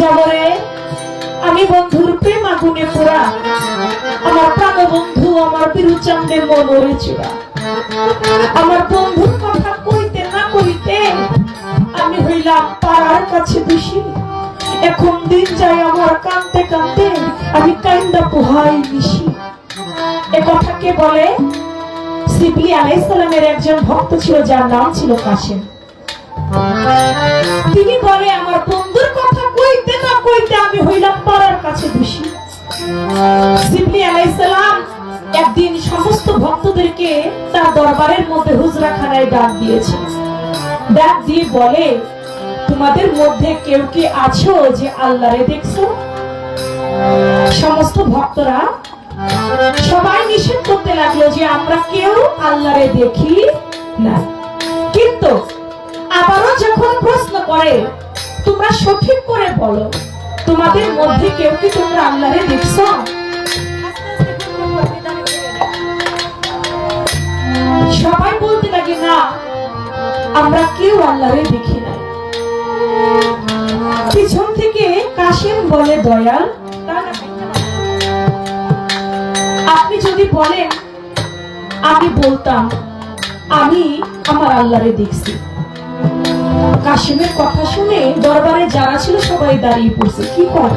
যাব রে আমি বন্ধুর প্রেম আগুনে পোড়া। আমার প্রাণ বন্ধু আমার বিরুচান্দের মনোরে চোড়া। আমার বন্ধুর কথা কইতে না কইতে আমি হইলাম পাড়ার কাছে দোষী এখন দিন যায় আমার কানতে কানতে আমি কান্দা পোহাই মিশি। এ কথাকে বলে? সিপি আলাইসালামের একজন ভক্ত ছিল, যার নাম ছিল কাশেম। তিনি বলে, আমার বন্ধুর কথা কইতে আমি হইলাম পাড়ার কাছে দোষী সিবলি আলাইসালাম একদিন সমস্ত ভক্তদেরকে তার দরবারের মধ্যে হুজরাখানায় ডাক দিয়েছে। ডাক দিয়ে বলে, তোমাদের মধ্যে কেউ কি আছো যে আল্লাহরে দেখছ? সমস্ত ভক্তরা সবাই নিষেধ করতে লাগল যে আমরা কেউ আল্লাহরে দেখি না। কিন্তু আবারও যখন প্রশ্ন করে, তোমরা সঠিক করে বলো তোমাদের মধ্যে কেউ কি তোমরা আল্লাহরে দেখছ? সবাই বলতে লাগে, না, আমরা কেউ আল্লাহরে দেখি না পিছন থেকে কাশিম বলে, দয়াল, আপনি যদি বলেন, আমি বলতাম, আমি আমার আল্লাহরে দেখছি। কাশিমের কথা শুনে দাঁড়িয়ে পড়ছে। কি কর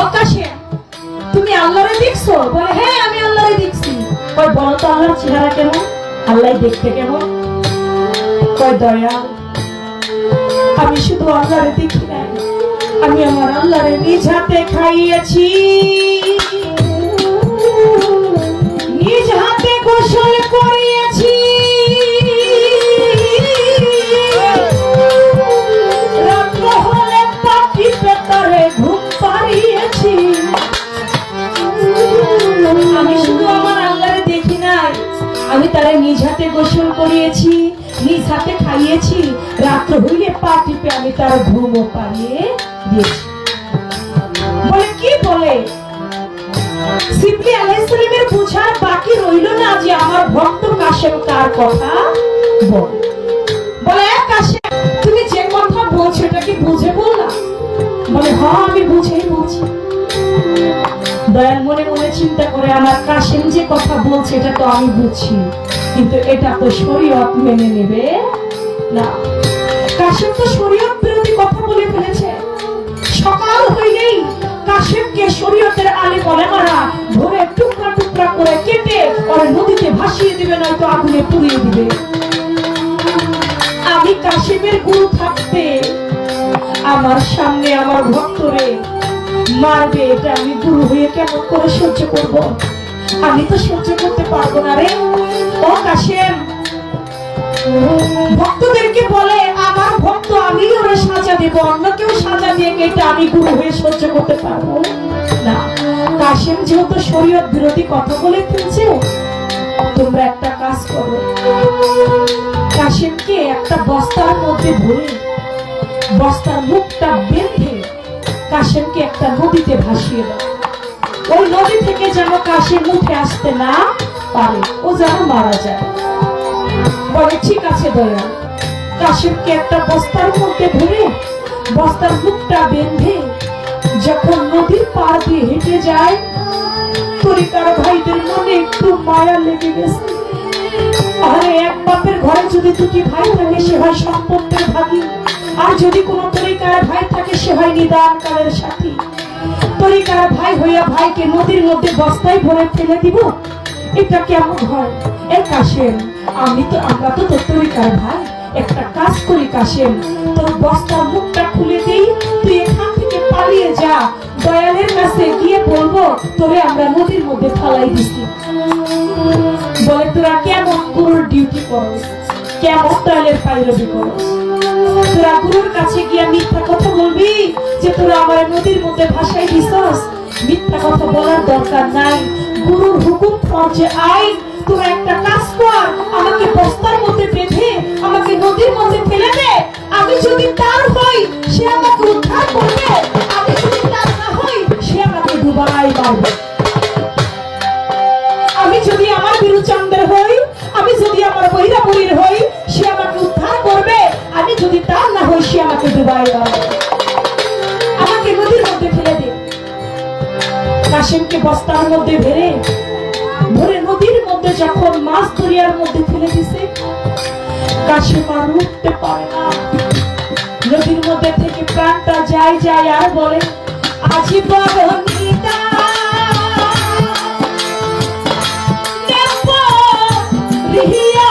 ও কাশিম, তুমি আল্লাহরে দেখছ? হ্যাঁ আমি আমি শুধু আল্লাহরে দেখি আমি আমার আল্লাহরে নিজ হাতে খাইয়েছি। নিজ হাতে গোসল করিয়েছি আমি তারে নিজ হাতে গোসল করিয়েছি, নিজ হাতে খাইয়েছি। রাত্র হইলে পা টিপে আমি তার ঘুমও পাড়িয়ে দিয়েছি। বলে, কি বলে? বুঝার বাকি রইল না যে আমার কথা বলে। বলে, "এ কাশেম, তুমি যে কথা বলছো কি বুঝে বলে হ্যাঁ আমি বুঝেই বলছি। দয়াল মনে মনে চিন্তা করে, আমার কাশেম যে কথা বলছে, এটা তো আমি বুঝছি। কিন্তু এটা তো শরীয়ত মেনে নেবে না। কাশেম তো শরীয়ত বিরোধী কথা বলে ফেলেছে। সকাল হইলেই কাশেমকে শরীয়তের আলে বলে মারা, ধরে টুকরা টুকরা করে কেটে পরে নদীতে ভাসিয়ে দিবে, নয়তো আগুনে পুড়িয়ে দিবে। আমি কাশেমের গুরু থাকতে আমার সামনে আমার ভক্তরে মারবে এটা আমি গুরু হয়ে কেমন করে সহ্য করব? আমি তো সহ্য করতে পারব না রে। ও কাশেম। ভক্তদেরকে বলে, আমার ভক্ত আমি ওরা সাজা দেব। অন্য কেউ সাজা দিয়ে এটা আমি গুরু হয়ে সহ্য করতে পারব? না। কাশেম যেহেতু শরীয়ত বিরোধী কথা বলে ফেলছে, তোমরা একটা কাজ করো। কাশেমকে একটা বস্তার মধ্যে ভরে বস্তার মুখটা বেঁধে কাশেমকে একটা নদীতে ভাসিয়ে দাও ওই নদী থেকে যেন কাশেম উঠে আসতে না পারে, ও যেন মারা যায়। বলে, ঠিক আছে দয়া কাশেমকে একটা বস্তার মধ্যে ভরে, বস্তার মুখটা বেঁধে, যখন নদীর পার দিয়ে হেঁটে যায়, তরিকার ভাইদের মনে একটু মায়া লেগে গেছে। আরে, এক বাপের ঘরে যদি দুটি ভাই থাকে, সে হয় সম্পত্তির ভাগী। আর যদি কোনো তরিকার ভাই থাকে, সে হয় নিদান কালের সাথী। তরিকার ভাই হইয়া ভাইকে নদীর মধ্যে বস্তায় ভরে ফেলে দিব, এটা কেমন হয়? এ কাশেম, আমি তো, আমরা তো তোর তরিকার ভাই। একটা কাজ করি কাশেম, তোর বস্তার মুখটা খুলে দেই, তুই এখান থেকে পালিয়ে যা। দয়ালের কাছে গিয়ে বলব, তোরে আমরা নদীর মধ্যে ফালাই দিছি। বলে, তোরা কেমন গুরুর ডিউটি করস? কেমন দয়ালের পাইরবি করস? তোরা গুরুর কাছে মিথ্যা কথা বলবি যে তোরা আমার নদীর মধ্যে ভাসাই দিছস। মিথ্যা কথা বলার দরকার নাই। গুরুর হুকুম ফরজে আইন, তোরা একটা কাজ কর। আমাকে বস্তার মধ্যে বেঁধে, আমাকে নদীর মধ্যে ফেলে দে। আমি যদি তার হই, সে আমাকে উদ্ধার করবে। আমি যদি তার না হই, সে আমাকে ডুবাই মারবে। আমি যদি আমার বিরুচন্দ্র হই, আমি যদি আমার বৈরাবরীর হই যদি তার না হই সে আমাকে ডুবাই আমাকে কাশেমকে বস্তার মধ্যে ভেড়ে, ভরে নদীর মধ্যে যখন মাছ দরিয়ার মধ্যে ফেলে দিছে, কাশেম আর উঠতে পারে না। নদীর মধ্যে থেকে প্রাণটা যায় যায় আর বলে, আজি বরণিতা রিহিয়া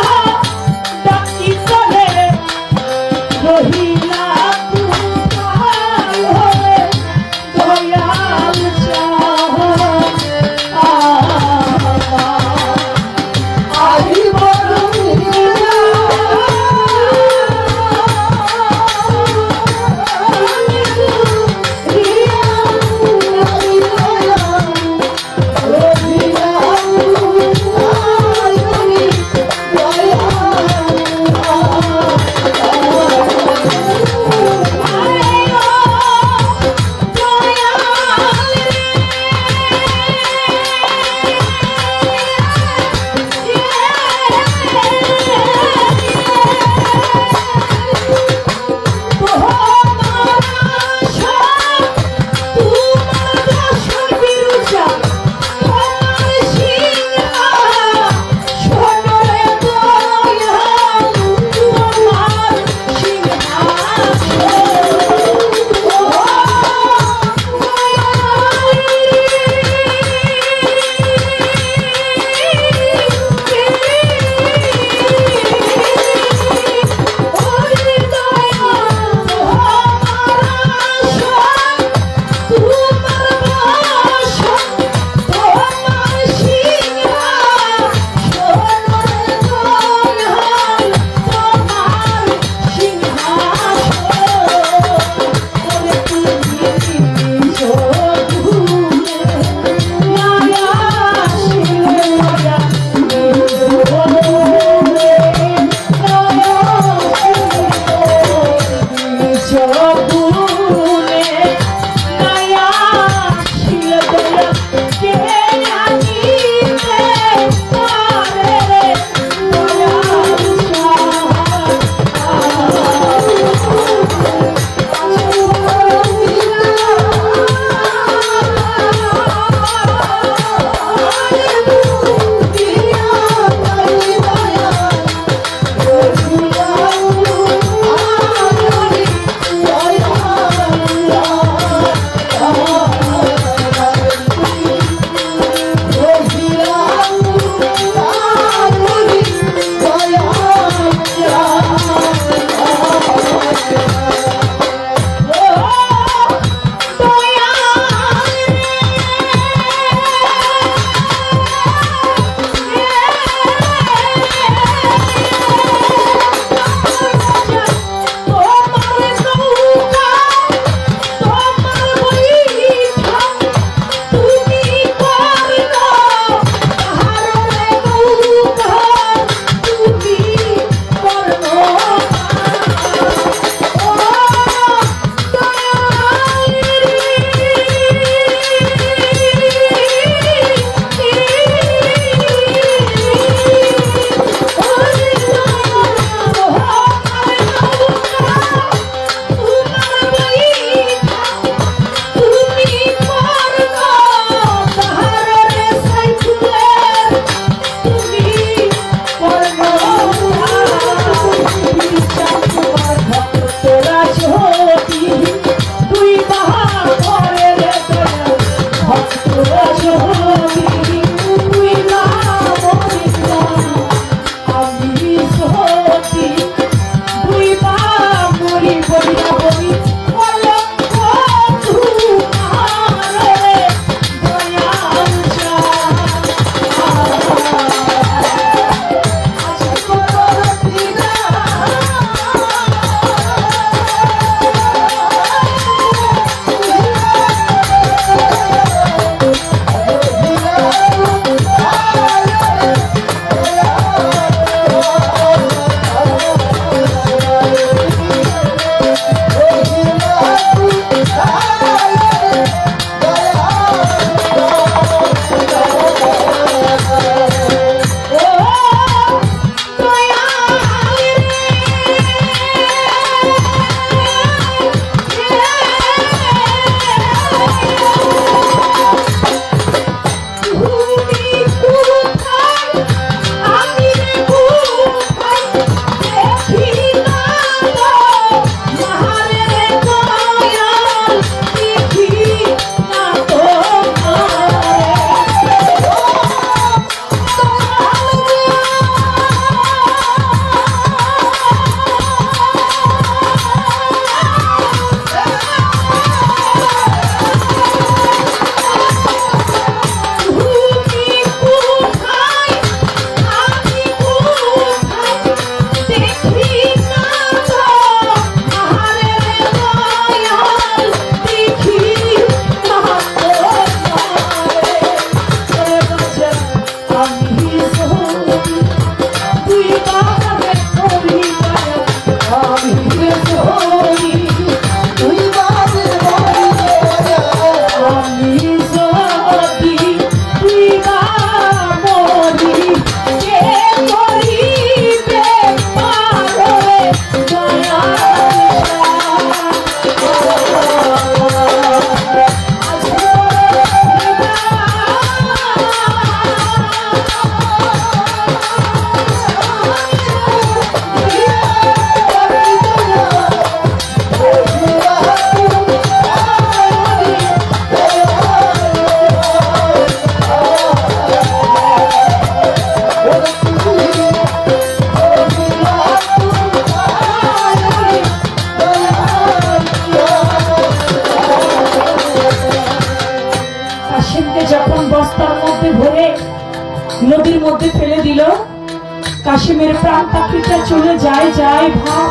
প্রাণ পাখিটা চলে যায় যায় ভাব।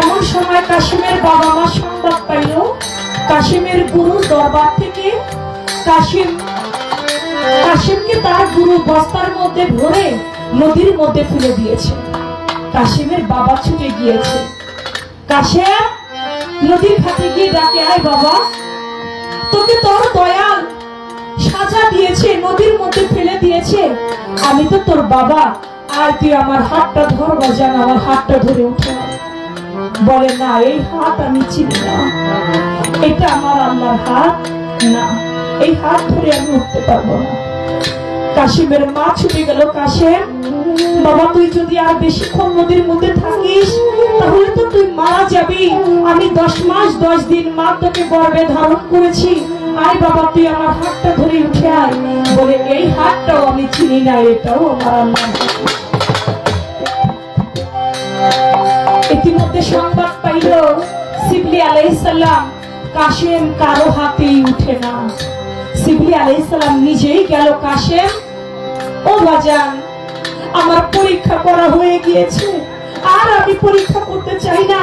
এমন সময় কাশিমের বাবা মা সংবাদ পাইল, কাশিমের গুরু দরবার থেকে কাশিম, কাশিমকে তার গুরু বস্তার মধ্যে ভরে নদীর মধ্যে ফেলে দিয়েছে। কাশিমের বাবা ছুটে গিয়েছে। কাশেম, নদীর ঘাটে গিয়ে ডাকে, আয় বাবা, তোকে তোর দয়াল সাজা দিয়েছে, নদীর মধ্যে ফেলে দিয়েছে। আমি তো তোর বাবা। আর তুই আমার হাতটা ধর বাজান আমার হাতটা ধরে উঠে বলে, না, এই হাত আমি চিনি না। এটা আমার আল্লাহর হাত না। এই হাত ধরে আমি উঠতে পারব না। কাশিমের মা ছুটে গেল, কাশেম, বাবা, তুই যদি আর বেশিক্ষণ নদীর মধ্যে থাকিস, তাহলে তো তুই মারা যাবি। আমি দশ মাস, দশ দিন মা তোকে গর্বে ধারণ করেছি। আয় বাবা, তুই আমার হাতটা ধরে উঠে আয়। বলে, এই হাতটাও আমি চিনি না, এটাও আমার আল্লাহর হাত। ইতিমধ্যে সংবাদ পাইল, সিবলি আলাইসাল্লাম কাশেম কারও হাতেই উঠে না। সিবলি আলাইসাল্লাম নিজেই গেল কাশেম, ও বাজান, আমার পরীক্ষা করা হয়ে গিয়েছে, আর আমি পরীক্ষা করতে চাই না,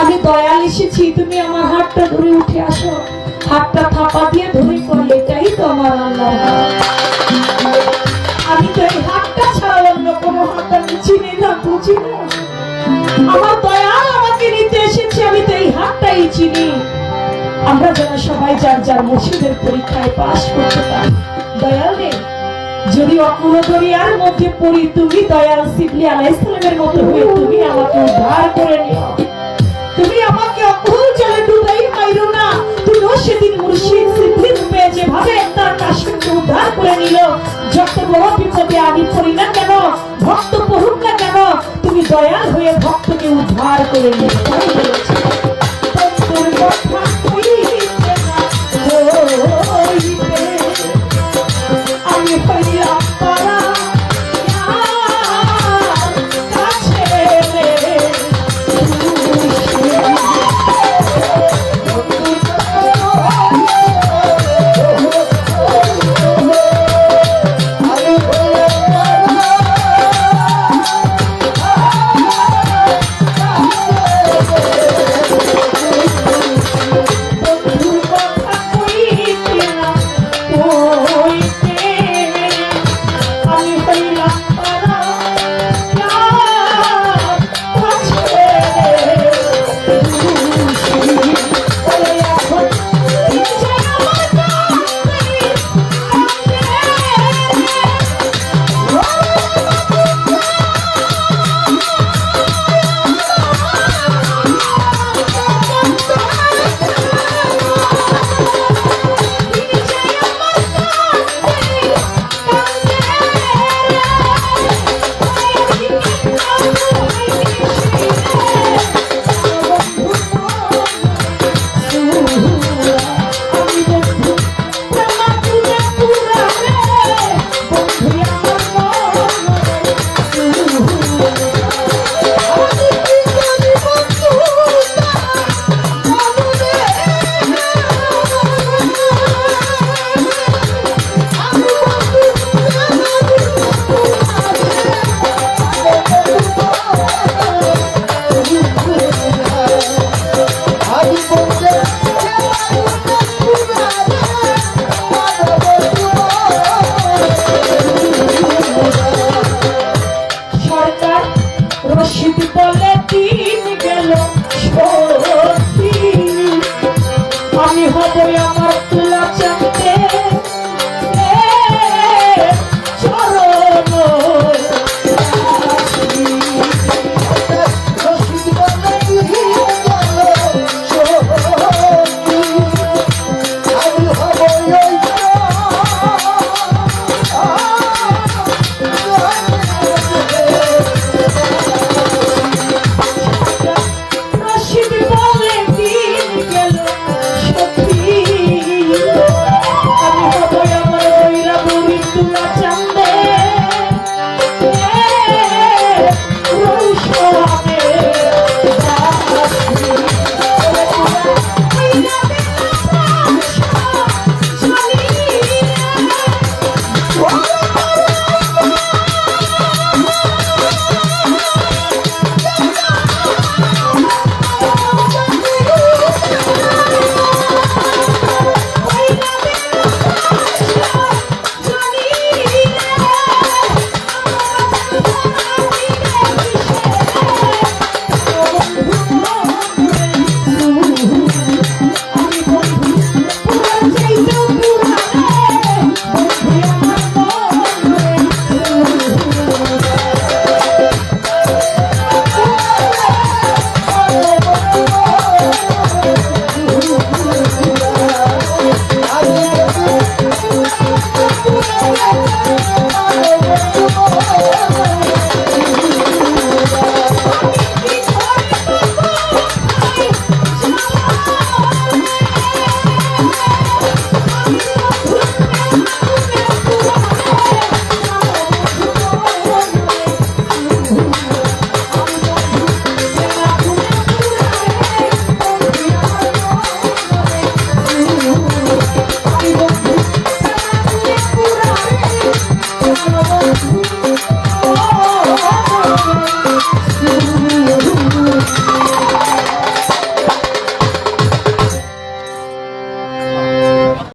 আমি দয়াল এসেছি, তুমি আমার হাতটা ধরে উঠে আসো। হাতটা থাপা দিয়ে ধরে করলে এটাই তো আমার আল্লাহ আমি তো এই হাতটা ছাড়া অন্য কোনো হাত আমি চিনি না, বুঝি না। আমার আমাকে নিতে এসেছে তুমি দয়াল সিবলি আলাইসালামের মতো হয়ে তুমি আমাকে উদ্ধার তুমি আমাকে অকুল তার কাশিমকে উদ্ধার করে নিল, যত বড় বিপদে আমি পড়ি না কেন হয়ে উদ্ধার করে নিও